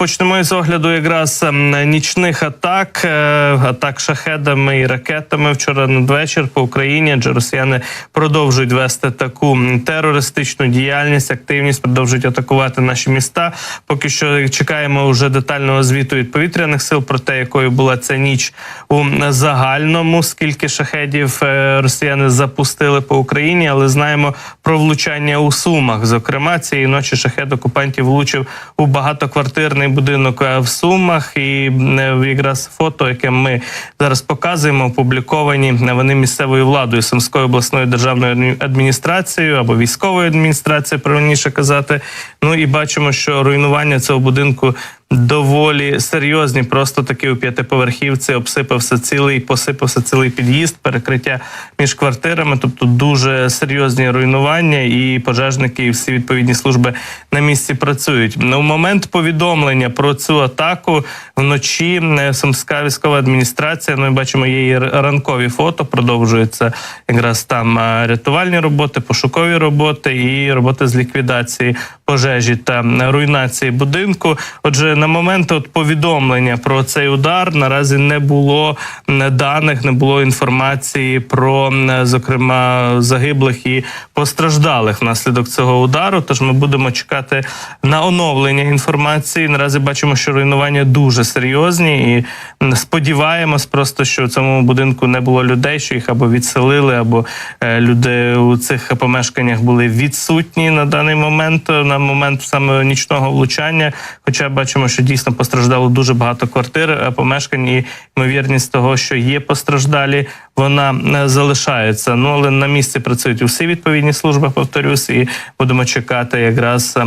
почнемо із огляду якраз ем, нічних атак, е, атак шахедами і ракетами вчора надвечір по Україні, адже росіяни продовжують вести таку терористичну діяльність, активність, продовжують атакувати наші міста. Поки що чекаємо вже детального звіту від повітряних сил про те, якою була ця ніч у загальному, скільки шахедів е, росіяни запустили по Україні, але знаємо про влучання у Сумах. Зокрема, цієї ночі шахед окупантів влучив у багатоквартирний будинок е, в Сумах. І е, якраз фото, яке ми зараз показуємо, опубліковані е, вони місцевою владою Сумською обласною державною адміністрацією або військовою адміністрацією, правильніше казати. Ну і бачимо, що руйнування цього будинку. Доволі серйозні, просто таки у п'ятиповерхівці обсипався цілий, посипався цілий під'їзд, перекриття між квартирами. Тобто дуже серйозні руйнування, і пожежники, і всі відповідні служби на місці працюють. Ну, в момент повідомлення про цю атаку вночі е, Сумська військова адміністрація. Ну, ми бачимо її ранкові фото. Продовжуються якраз там е, рятувальні роботи, пошукові роботи і роботи з ліквідації пожежі та руйнації будинку. Отже, на момент от повідомлення про цей удар наразі не було даних, не було інформації про зокрема загиблих і постраждалих внаслідок цього удару. Тож ми будемо чекати на оновлення інформації. Наразі бачимо, що руйнування дуже серйозні, і сподіваємось, просто що в цьому будинку не було людей, що їх або відселили, або е, люди у цих помешканнях були відсутні на даний момент, на момент саме нічного влучання. Хоча бачимо, що дійсно постраждало дуже багато квартир, е, помешкань, і ймовірність того, що є постраждалі, вона е, залишається. Ну але на місці працюють усі відповідні служби. Повторюсь, і будемо чекати якраз е,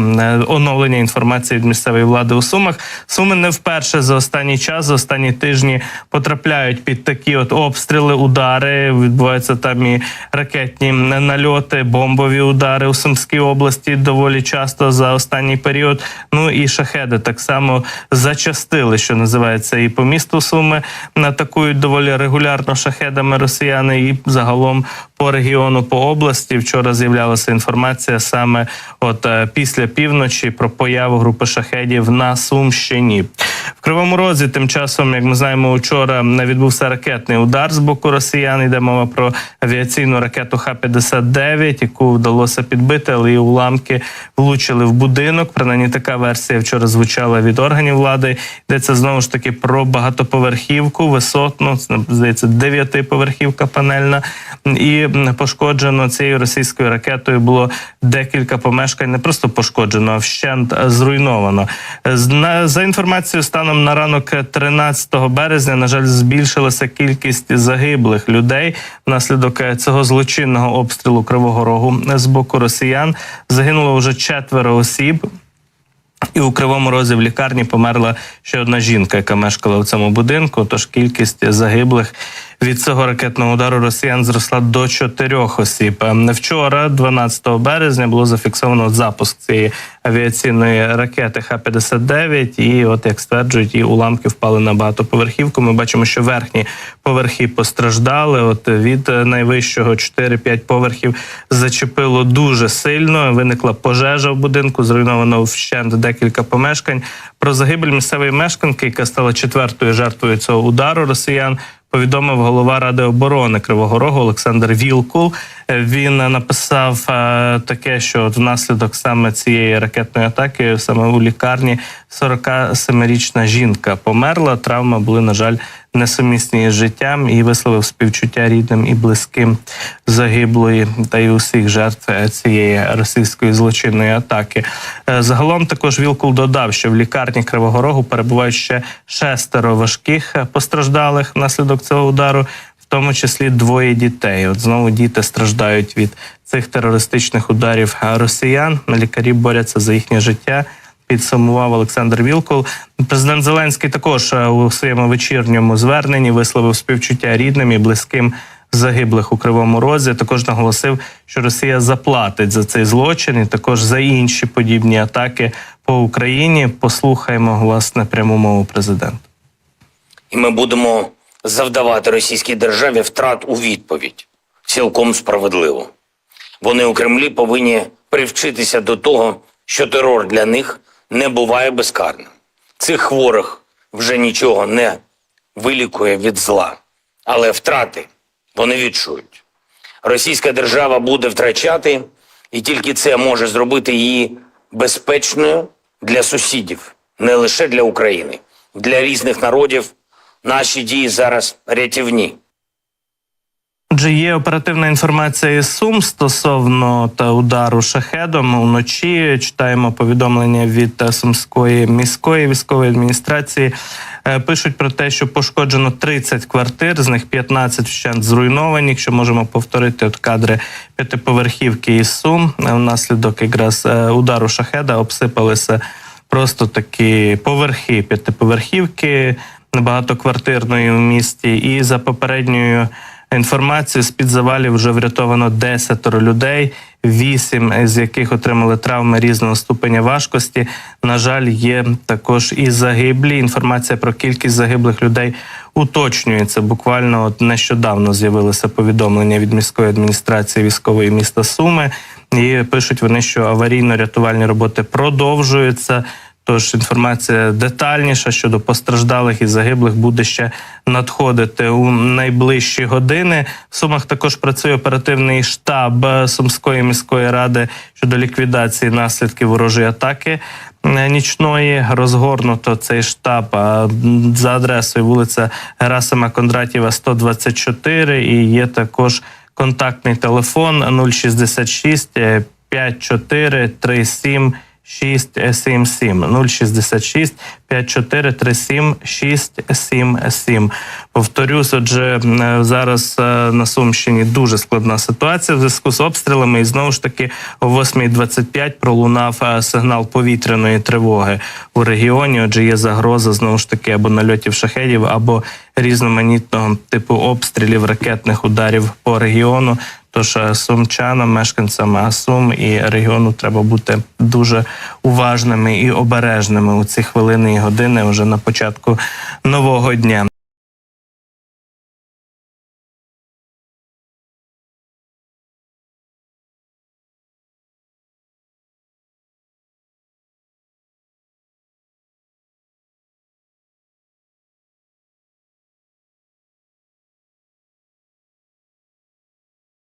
оновлення інформації від місцевої влади у Сумах. Суми не вперше за останній час, за останні тижні потрапляють під такі от обстріли, удари. Відбуваються там і ракетні нальоти, бомбові удари у Сумській області доволі часто за останній період. Ну і шахеди так само зачастили, що називається, і по місту Суми атакують доволі регулярно шахедами росіяни, і загалом по регіону по області. Вчора з'являлася інформація саме от е, після півночі про появу групи шахедів на Сумщині. В Кривому Розі тим часом, як ми знаємо, вчора відбувся ракетний удар з боку росіян. Йде мова про авіаційну ракету Х-59, яку вдалося підбити, але її уламки влучили в будинок. Принаймні така версія вчора звучала від органів влади. Йдеться знову ж таки про багатоповерхівку, висотну, здається, дев'ятиповерхівка панельна. І пошкоджено цією російською ракетою було декілька помешкань, не просто пошкоджено, а вщент зруйновано. За інформацією станом на ранок 13 березня, на жаль, збільшилася кількість загиблих людей внаслідок е, цього злочинного обстрілу Кривого Рогу з боку росіян. Загинуло вже четверо осіб. І у кривому розі в лікарні померла ще одна жінка, яка мешкала в цьому будинку. Тож кількість загиблих від цього ракетного удару росіян зросла до чотирьох осіб. Ем, Вчора, 12 березня, було зафіксовано запуск цієї авіаційної ракети Х-59. І, от як стверджують, і уламки впали на багатоповерхівку. Ми бачимо, що верхні поверхи постраждали. От від найвищого 4-5 поверхів зачепило дуже сильно. Виникла пожежа в будинку, зруйновано вщент декілька помешкань. Про загибель місцевої мешканки, яка стала четвертою жертвою цього удару росіян. Повідомив голова ради оборони Кривого Рогу Олександр Вілкул. Е, Він написав е, таке, що внаслідок саме цієї ракетної атаки, саме у лікарні, 47-річна жінка померла. Травми були, на жаль, несумісні з життям і висловив співчуття рідним і близьким загиблої та й усіх жертв е, цієї російської злочинної атаки. Е, Загалом також Вілкул додав, що в лікарні Кривого Рогу перебувають ще шестеро важких е, постраждалих внаслідок цього удару. В тому числі двоє дітей. От знову діти страждають від цих терористичних ударів росіян. Лікарі борються за їхнє життя. Підсумував Олександр Вілкул. Президент Зеленський також е, у своєму вечірньому зверненні висловив співчуття рідним і близьким загиблих у Кривому Розі. Також наголосив, що Росія заплатить за цей злочин і також за інші подібні атаки по Україні. Послухаємо власне пряму мову президента. і ми будемо завдавати російській державі втрат у відповідь цілком справедливо. Вони у Кремлі повинні привчитися до того, що терор для них не буває безкарним. Цих хворих вже нічого не вилікує від зла, але втрати вони відчують. Російська держава буде втрачати, і тільки це може зробити її безпечною для сусідів, не лише для України, для різних народів. Наші дії зараз рятівні. Отже, є оперативна інформація із Сум стосовно та удару шахедом уночі. Читаємо повідомлення від Сумської міської військової адміністрації. Е, Пишуть про те, що пошкоджено 30 квартир, з них 15 вщент зруйновані. Якщо можемо повторити от кадри п'ятиповерхівки із Сум, Е, внаслідок якраз е, удару шахеда обсипалися просто такі поверхи п'ятиповерхівки багатоквартирної в місті. І за попередньою інформацією, з-під завалів вже врятовано 10 людей, 8 з яких отримали травми різного ступеня важкості. На жаль, є також і загиблі. Інформація про кількість загиблих людей уточнюється. Буквально от нещодавно з'явилося повідомлення від міської адміністрації військової міста Суми. І пишуть вони, що аварійно-рятувальні роботи продовжуються. Тож інформація детальніша щодо постраждалих і загиблих буде ще надходити у найближчі години. В Сумах також працює оперативний штаб Сумської міської ради щодо ліквідації наслідків ворожої атаки е, нічної. Розгорнуто цей штаб за адресою вулиця Герасима Кондратєва, 124. І є також контактний телефон 066 е, 54 37 677 066 54 37 677. Повторюсь, отже, зараз е, на Сумщині дуже складна ситуація в зв'язку з обстрілами. І знову ж таки о 8.25 пролунав е, сигнал повітряної тривоги у регіоні. Отже, є загроза знову ж таки або нальотів шахедів, або різноманітного типу обстрілів ракетних ударів по регіону. Тож сумчанам, мешканцям е, Сум і регіону треба бути дуже уважними і обережними у ці хвилини і години вже на початку нового дня.